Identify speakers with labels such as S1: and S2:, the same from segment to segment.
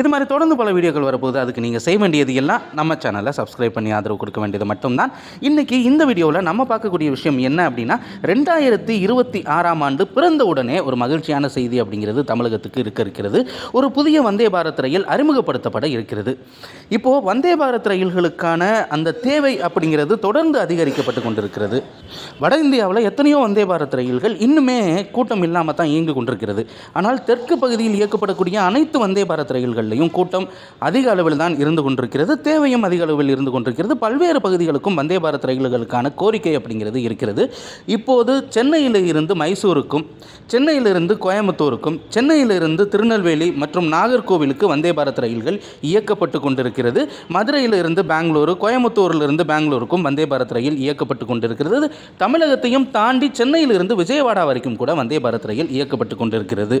S1: இது மாதிரி தொடர்ந்து பல வீடியோக்கள் வரப்போகுது. அதுக்கு நீங்கள் செய்ய வேண்டியது எல்லாம் நம்ம சேனலை சப்ஸ்கிரைப் பண்ணி ஆதரவு கொடுக்க வேண்டியது மட்டும்தான். இன்றைக்கி இந்த வீடியோவில் நம்ம பார்க்கக்கூடிய விஷயம் என்ன அப்படின்னா ரெண்டாயிரத்தி இருபத்தி ஆறாம் ஆண்டு பிறந்த உடனே ஒரு மகிழ்ச்சியான செய்தி அப்படிங்கிறது தமிழகத்துக்கு இருக்க இருக்கிறது. ஒரு புதிய வந்தே பாரத் ரயில் அறிமுகப்படுத்தப்பட இருக்கிறது. இப்போது வந்தே பாரத் ரயில்களுக்கான அந்த தேவை அப்படிங்கிறது தொடர்ந்து அதிகரிக்கப்பட்டு கொண்டிருக்கிறது. வட இந்தியாவில் எத்தனையோ வந்தே பாரத் ரயில்கள் இன்னுமே கூட்டம் இல்லாமல் தான் இயங்கி கொண்டிருக்கிறது. ஆனால் தெற்கு பகுதியில் இயக்கப்படக்கூடிய அனைத்து வந்தே பாரத் பகுதிகளிலையும் கூட்டம் அதிக அளவில் தான் இருந்து கொண்டிருக்கிறது. தேவையும் அதிக அளவில் இருந்து கொண்டிருக்கிறது. பல்வேறு பகுதிகளுக்கும் வந்தே பாரத் ரயில்களுக்கான கோரிக்கை அப்படிங்கிறது இருக்கிறது. இப்போது சென்னையில் இருந்து மைசூருக்கும் சென்னையிலிருந்து கோயம்புத்தூருக்கும் சென்னையிலிருந்து திருநெல்வேலி மற்றும் நாகர்கோவிலுக்கு வந்தே பாரத் ரயில்கள் இயக்கப்பட்டு கொண்டிருக்கிறது. மதுரையிலிருந்து பெங்களூரு கோயம்புத்தூரிலிருந்து பெங்களூருக்கும் வந்தே பாரத் ரயில் இயக்கப்பட்டு கொண்டிருக்கிறது. தமிழகத்தையும் தாண்டி சென்னையிலிருந்து விஜயவாடா வரைக்கும் கூட வந்தே பாரத் ரயில் இயக்கப்பட்டு கொண்டிருக்கிறது.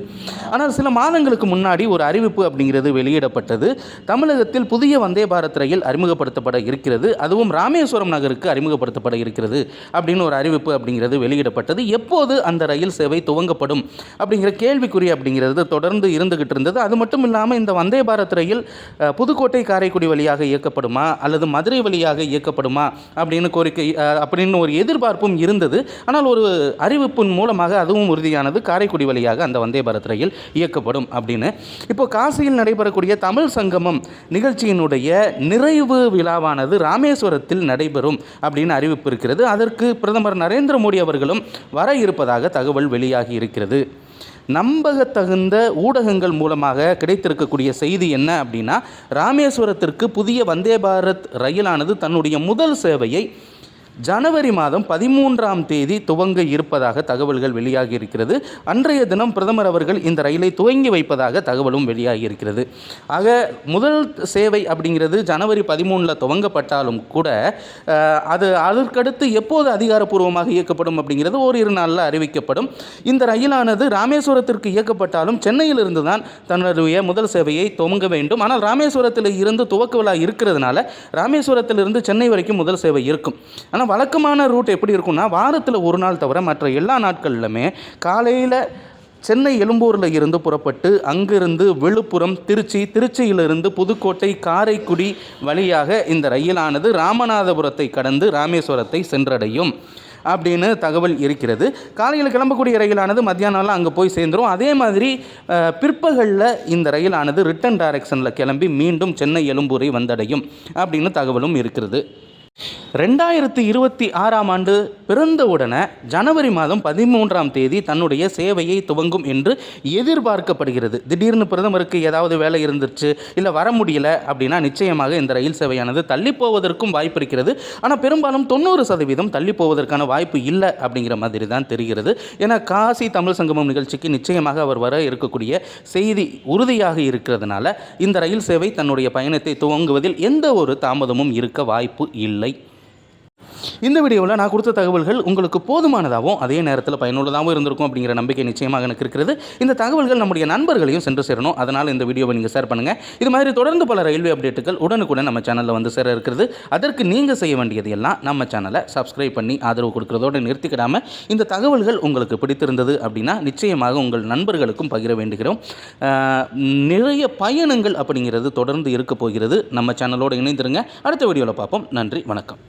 S1: ஆனால் சில மாதங்களுக்கு முன்னாடி ஒரு அறிவிப்பு அப்படிங்கிறது வெளியிடப்பட்டது. தமிழகத்தில் புதிய வந்தே பாரத் ரயில் அறிமுகப்படுத்தப்பட இருக்கிறது. அதுவும் ராமேஸ்வரம் நகருக்கு அறிமுகப்படுத்தப்பட இருக்கிறது அப்படின்னு ஒரு அறிவிப்பு அப்படிங்கிறது வெளியிடப்பட்டது. எப்போது அந்த ரயில் சேவை துவங்கப்படும் அப்படிங்கிற கேள்விக்குறி அப்படிங்கிறது தொடர்ந்து இருந்துகிட்டு இருந்தது. அது மட்டும் இல்லாமல் இந்த வந்தே பாரத் ரயில் புதுக்கோட்டை காரைக்குடி வழியாக இயக்கப்படுமா அல்லது மதுரை வழியாக இயக்கப்படுமா அப்படின்னு கோரிக்கை அப்படின்னு ஒரு எதிர்பார்ப்பும் இருந்தது. ஆனால் ஒரு அறிவிப்பின் மூலமாக அதுவும் உறுதியானது காரைக்குடி வழியாக அந்த வந்தே பாரத் ரயில் இயக்கப்படும் அப்படின்னு. இப்போ காசியில் நடைபெறக்கூடிய தமிழ் சங்கமம் நிகழ்ச்சியினுடைய நிறைவு விழாவானது ராமேஸ்வரத்தில் நடைபெறும் அப்படின்னு அறிவிப்பு இருக்கிறது. அதற்கு பிரதமர் நரேந்திர மோடி அவர்களும் வர இருப்பதாக தகவல் வெளியாகி இருக்கிறது. நம்பகத்தகுந்த ஊடகங்கள் மூலமாக கிடைத்திருக்கக்கூடிய செய்தி என்ன அப்படின்னா ராமேஸ்வரத்திற்கு புதிய வந்தே பாரத் ரயிலானது தன்னுடைய முதல் சேவையை ஜனவரி மாதம் பதிமூன்றாம் தேதி துவங்க இருப்பதாக தகவல்கள் வெளியாகி இருக்கிறது அன்றைய தினம் பிரதமர் அவர்கள் இந்த ரயிலை துவங்கி வைப்பதாக தகவலும் வெளியாகி இருக்கிறது ஆக முதல் சேவை அப்படிங்கிறது ஜனவரி பதிமூணில் துவங்கப்பட்டாலும் கூட அது அதற்கடுத்து எப்போது அதிகாரப்பூர்வமாக இயக்கப்படும் அப்படிங்கிறது ஓரிரு நாளில் அறிவிக்கப்படும். இந்த ரயிலானது ராமேஸ்வரத்திற்கு இயக்கப்பட்டாலும் சென்னையிலிருந்து தான் தன்னுடைய முதல் சேவையை துவங்க வேண்டும். ஆனால் ராமேஸ்வரத்தில் இருந்து துவக்க விழா இருக்கிறதுனால ராமேஸ்வரத்திலிருந்து சென்னை வரைக்கும் முதல் சேவை இருக்கும். ஆனால் வழக்கமான ரூட் எப்படி இருக்கும்னா வாரத்தில் ஒரு நாள் தவிர மற்ற எல்லா நாட்கள்லுமே காலையில் சென்னை எழும்பூரில் இருந்து புறப்பட்டு அங்கிருந்து விழுப்புரம் திருச்சி திருச்சியிலிருந்து புதுக்கோட்டை காரைக்குடி வழியாக இந்த ரயிலானது ராமநாதபுரத்தை கடந்து ராமேஸ்வரத்தை சென்றடையும் அப்படின்னு தகவல் இருக்கிறது. காலையில் கிளம்பக்கூடிய ரயிலானது மத்தியானம்லாம் அங்கே போய் சேர்ந்துரும். அதே மாதிரி பிற்பகலில் இந்த ரயிலானது ரிட்டன் டைரக்ஷனில் கிளம்பி மீண்டும் சென்னை எழும்பூரை வந்தடையும் அப்படின்னு தகவலும் இருக்கிறது. ரெண்டாயிரத்தி இருபத்தி ஆறாம் ஆண்டு பிறந்தவுடனே ஜனவரி மாதம் பதிமூன்றாம் தேதி தன்னுடைய சேவையை துவங்கும் என்று எதிர்பார்க்கப்படுகிறது. திடீர்னு பிரதமருக்கு ஏதாவது வேலை இருந்துருச்சு இல்லை வர முடியல அப்படின்னா நிச்சயமாக இந்த ரயில் சேவையானது தள்ளி போவதற்கும் வாய்ப்பு இருக்கிறது. ஆனால் பெரும்பாலும் தொண்ணூறு சதவீதம் தள்ளி போவதற்கான வாய்ப்பு இல்லை அப்படிங்கிற மாதிரி தான் தெரிகிறது. ஏன்னா காசி தமிழ் சங்கமம் நிகழ்ச்சிக்கு நிச்சயமாக அவர் வர இருக்கக்கூடிய செய்தி உறுதியாக இருக்கிறதுனால இந்த ரயில் சேவை தன்னுடைய பயணத்தை துவங்குவதில் எந்த ஒரு தாமதமும் இருக்க வாய்ப்பு இல்லை. இல்லை இந்த வீடியோவில் நான் கொடுத்த தகவல்கள் உங்களுக்கு போதுமானதாகவும் அதே நேரத்தில் பயனுள்ளதாகவும் இருந்திருக்கும் அப்படிங்கிற நம்பிக்கை நிச்சயமாக எனக்கு இருக்கிறது. இந்த தகவல்கள் நம்முடைய நண்பர்களையும் சென்று சேரணும். அதனால் இந்த வீடியோவை நீங்கள் ஷேர் பண்ணுங்கள் இது மாதிரி தொடர்ந்து பல ரயில்வே அப்டேட்டுகள் உடனுக்குடன் நம்ம சேனலில் வந்து சேர இருக்கிறது. அதற்கு நீங்கள் செய்ய வேண்டியது எல்லாம் நம்ம சேனலை சப்ஸ்கிரைப் பண்ணி ஆதரவு கொடுக்குறதோடு நிறுத்திக்கிடாமல் இந்த தகவல்கள் உங்களுக்கு பிடித்திருந்தது அப்படின்னா நிச்சயமாக உங்கள் நண்பர்களுக்கும் பகிர வேண்டுகிறோம். நிறைய பயணங்கள் அப்படிங்கிறது தொடர்ந்து இருக்க போகிறது. நம்ம சேனலோடு இணைந்திருங்க. அடுத்த வீடியோவில் பார்ப்போம். நன்றி. வணக்கம்.